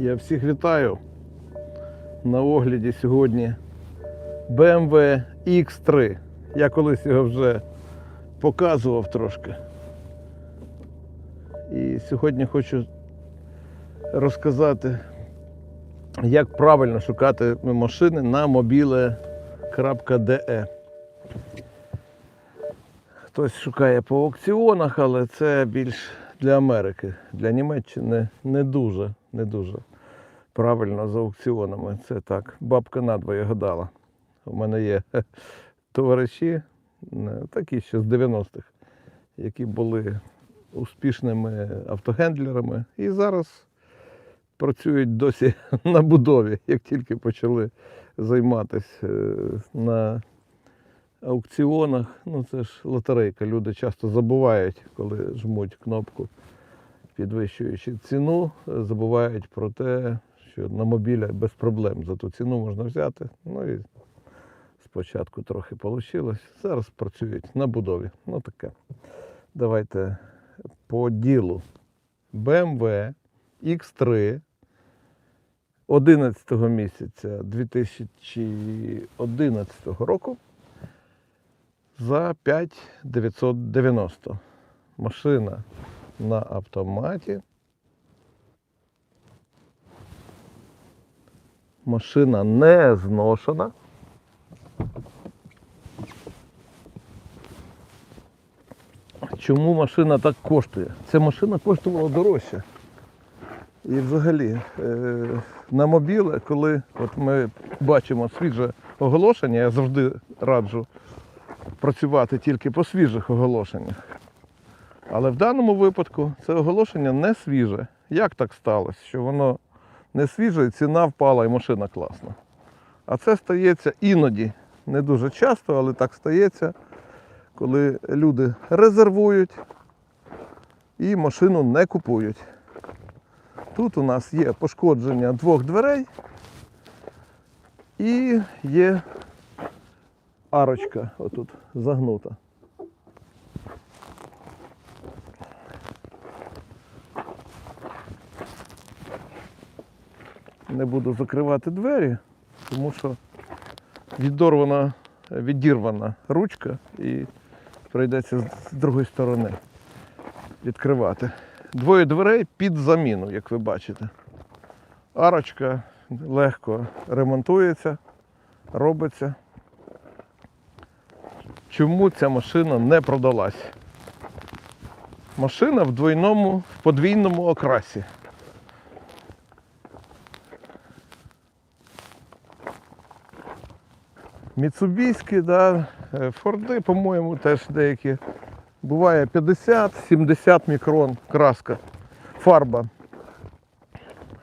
Я всіх вітаю. На огляді сьогодні BMW X3. Я колись його вже показував трошки. І сьогодні хочу розказати, як правильно шукати машини на mobile.de. Хтось шукає по аукціонах, але це більш для Америки. Для Німеччини не дуже, не дуже правильно з аукціонами. Це так, бабка надвоє гадала. У мене є товариші, е, такі ще з 90-х, які були успішними автогендлерами і зараз працюють досі на будові, як тільки почали займатися на аукціонах. Ну це ж лотерейка. Люди часто забувають, коли жмуть кнопку, підвищуючи ціну, е, забувають про те, що на мобілі без проблем за ту ціну можна взяти. Ну і спочатку трохи вийшло. Зараз працюють на будові. Ну таке. Давайте по ділу. BMW X3 11 місяця 2011 року за 5990. Машина на автоматі. Машина не зношена. Чому машина так коштує? Ця машина коштувала дорожче. І взагалі, е, на мобіле, коли от ми бачимо свіже оголошення, я завжди раджу працювати тільки по свіжих оголошеннях. Але в даному випадку це оголошення не свіже. Як так сталося, що воно не свіже, і ціна впала і машина класна. А це стається іноді, не дуже часто, але так стається, коли люди резервують і машину не купують. Тут у нас є пошкодження двох дверей і є арочка отут загнута. Не буду закривати двері, тому що відорвана, відірвана ручка і прийдеться з другої сторони відкривати. Двоє дверей під заміну, як ви бачите. Арочка легко ремонтується, робиться. Чому ця машина не продалась? Машина в двойному, в подвійному окрасі. Міцубійські, да, е, Форди, по-моєму, теж деякі. Буває 50-70 мікрон краска, фарба.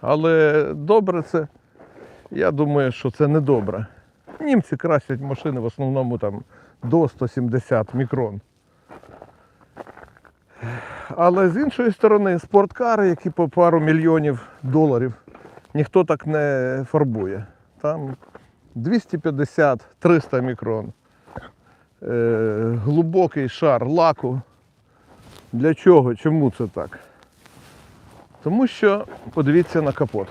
Але добре це, я думаю, що це не добре. Німці красять машини в основному там до 170 мікрон. Але з іншої сторони, спорткари, які по пару мільйонів доларів, ніхто так не фарбує. Там 250-300 мікрон. Е, глибокий шар лаку. Для чого? Чому це так? Тому що подивіться на капот.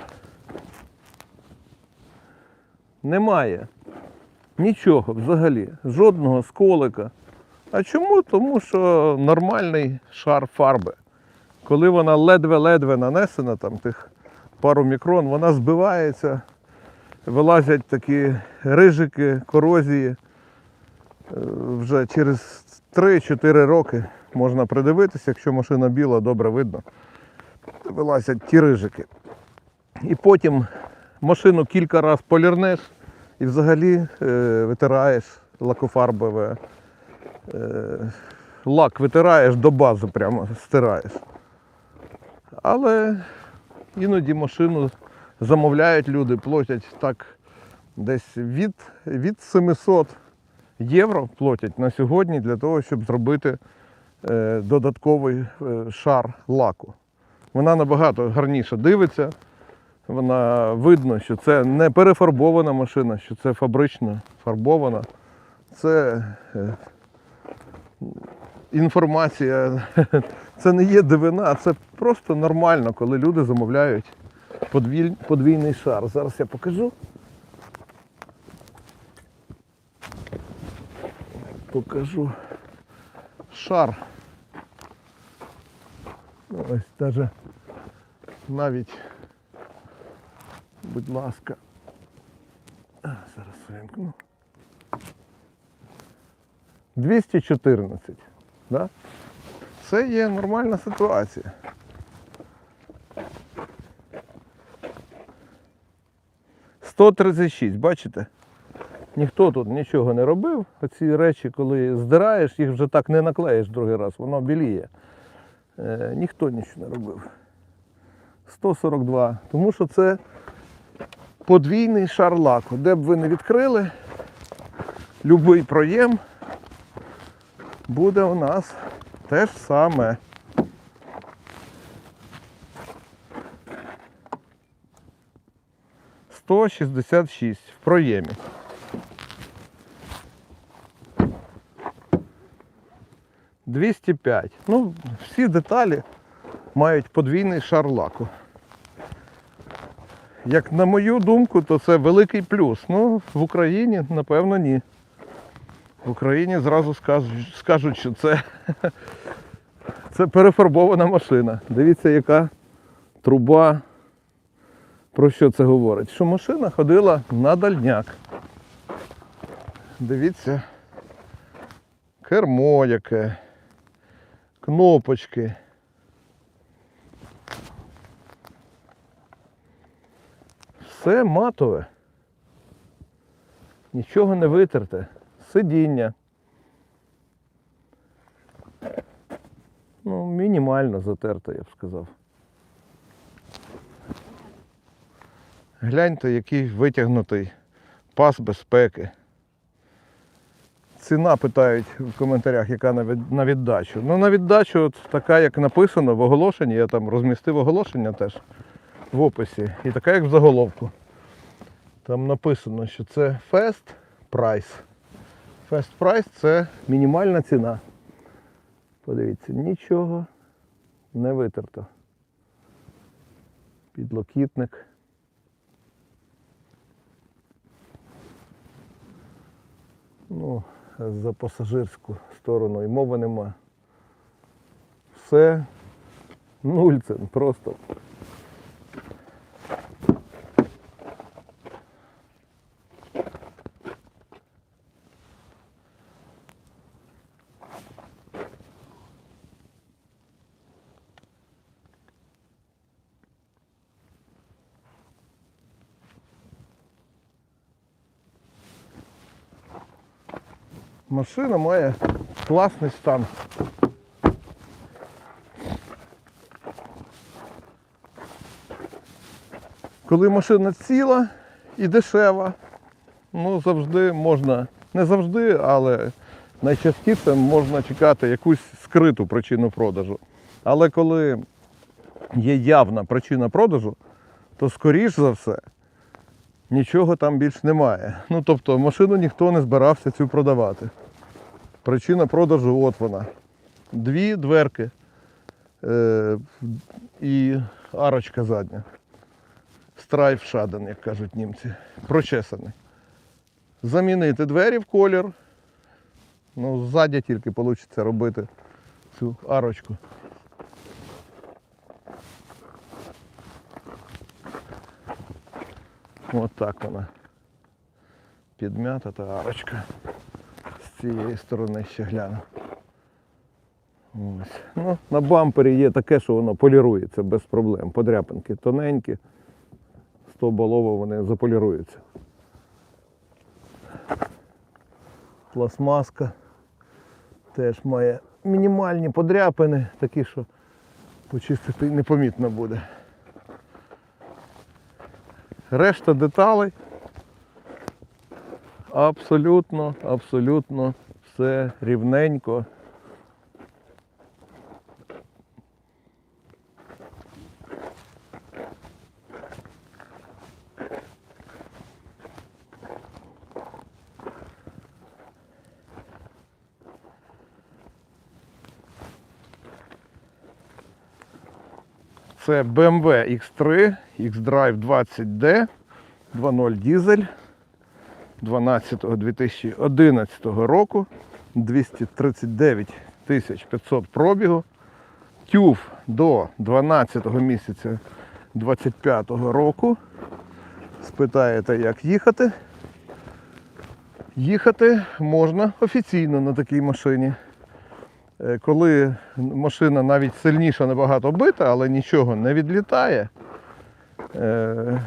Немає нічого взагалі, жодного сколика. А чому? Тому що нормальний шар фарби. Коли вона ледве-ледве нанесена, там тих пару мікрон, вона збивається, вилазять такі рижики, корозії. Е, Вже через 3-4 роки можна придивитися, якщо машина біла, добре видно. Вилазять ті рижики. І потім машину кілька разів полірнеш і взагалі е, витираєш лакофарбове. Е, лак витираєш до бази, прямо стираєш. Але іноді машину замовляють люди, платять так десь від, від 700 євро платять на сьогодні для того, щоб зробити е, додатковий е, шар лаку. Вона набагато гарніше дивиться. Вона видно, що це не перефарбована машина, що це фабрично фарбована. Це е, інформація, це не є дивина, це просто нормально, коли люди замовляють подвіль- подвійний шар. Зараз я покажу. Покажу шар. Ну, Ось даже навіть, будь ласка. Зараз вимкну. 214. Да? Це є нормальна ситуація. Сто тридцять шість, бачите? Ніхто тут нічого не робив. Оці речі, коли здираєш, їх вже так не наклеїш другий раз, воно біліє. Е, ніхто нічого не робив. 142. Тому що це подвійний шар лаку. Де б ви не відкрили, будь-який проєм буде у нас те ж саме. Сто шістдесят шість в проємі. Двісті п'ять. Ну, всі деталі мають подвійний шар лаку. Як на мою думку, то це великий плюс. Ну, в Україні, напевно, ні. В Україні зразу скажуть, скажуть що це, це перефарбована машина. Дивіться, яка труба. Про що це говорить? Що машина ходила на дальняк. Дивіться, кермо яке, кнопочки. Все матове. Нічого не витерте. Сидіння. Ну, мінімально затерте, я б сказав. Гляньте, який витягнутий пас безпеки. Ціна питають в коментарях, яка на від- на віддачу. Ну, на віддачу от така, як написано в оголошенні, я там розмістив оголошення теж в описі. І така, як в заголовку. Там написано, що це Fast Price. Fast Price це мінімальна ціна. Подивіться, нічого не витерто. Підлокітник. Ну, за пасажирську сторону і мови нема. Все нуль це просто. Машина має класний стан. Коли машина ціла і дешева, ну завжди можна, не завжди, але найчастіше можна чекати якусь скриту причину продажу. Але коли є явна причина продажу, то скоріш за все нічого там більш немає. Ну тобто машину ніхто не збирався цю продавати. Причина продажу от вона. Дві дверки е, і арочка задня. Страйф шаден, як кажуть німці. Прочесаний. Замінити двері в колір. Ну, ззаді тільки вийде робити цю арочку. От так вона. Підмята та арочка. З цієї сторони ще гляну. Ось. Ну, на бампері є таке, що воно полірується без проблем. Подряпинки тоненькі, 100 балово вони заполіруються. Пластмаска теж має мінімальні подряпини, такі, що почистити непомітно буде. Решта деталей абсолютно, абсолютно все рівненько. Це BMW X3, X-Drive 20D, 2.0 дізель 12-2011 року, 239 тисяч 500 пробігу. TÜV до 12 місяця 25 року. Спитаєте, як їхати? Їхати можна офіційно на такій машині. Е, Коли машина навіть сильніша набагато бита, але нічого не відлітає, е,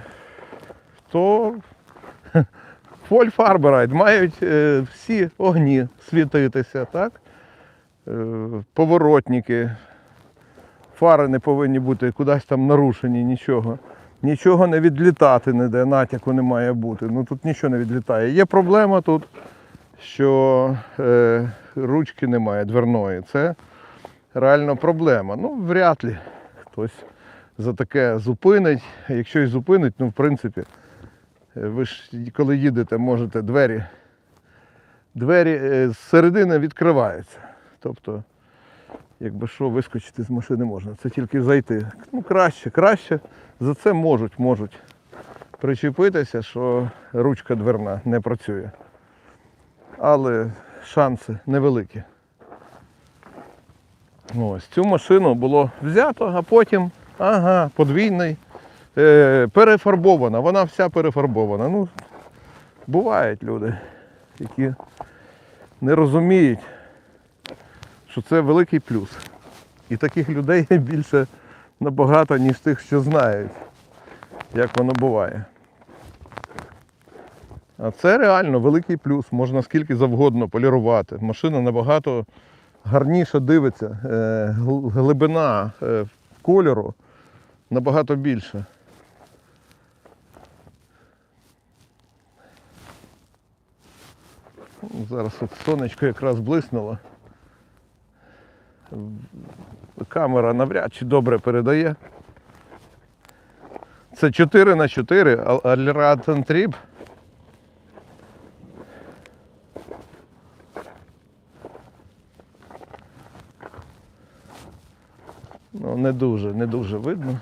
то Фоль Фарберайт мають е, всі огні світитися, так? Поворотники, фари не повинні бути кудись там нарушені, нічого. Нічого не відлітати ніде, натяку не має бути. Ну тут нічого не відлітає. Є проблема тут, що ручки немає дверної. Це реально проблема. Ну, вряд ли хтось за таке зупинить. Якщо і зупинить, ну в принципі, е, ви ж коли їдете, можете двері. Двері е, з середини відкриваються. Тобто, якби що, вискочити з машини можна. Це тільки зайти. Ну, краще, краще. За це можуть, можуть причепитися, що ручка дверна не працює. Але шанси невеликі. Ось цю машину було взято, а потім, ага, подвійний, е, перефарбована. Вона вся перефарбована. Ну, бувають люди, які не розуміють, що це великий плюс. І таких людей більше набагато, ніж тих, що знають, як воно буває. Це реально великий плюс, можна скільки завгодно полірувати. Машина набагато гарніше дивиться, е, глибина е, кольору набагато більше. Зараз от сонечко якраз блиснуло. Камера навряд чи добре передає. Це 4 на 4 Allrad Trip. Ну, не дуже, не дуже видно.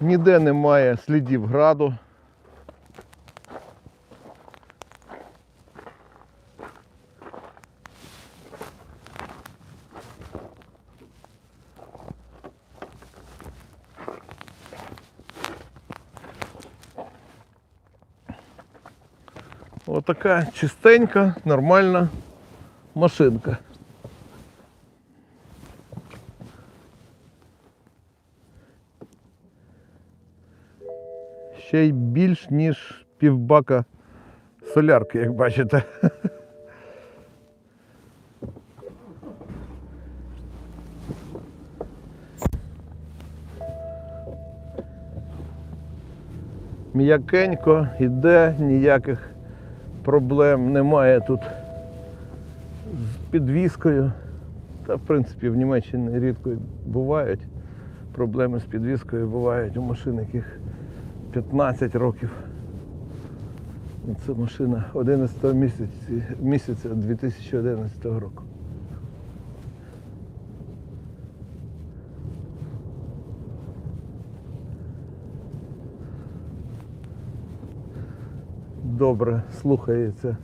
Ніде немає слідів граду. Отака чистенька, нормальна машинка. Ще й більш ніж півбака солярки, як бачите. М'якенько іде, ніяких проблем немає тут підвіскою. Та в принципі в Німеччині рідко бувають. Проблеми з підвіскою бувають у машин, яких 15 років. Це машина 11 місяця, місяця 2011 року. Добре слухається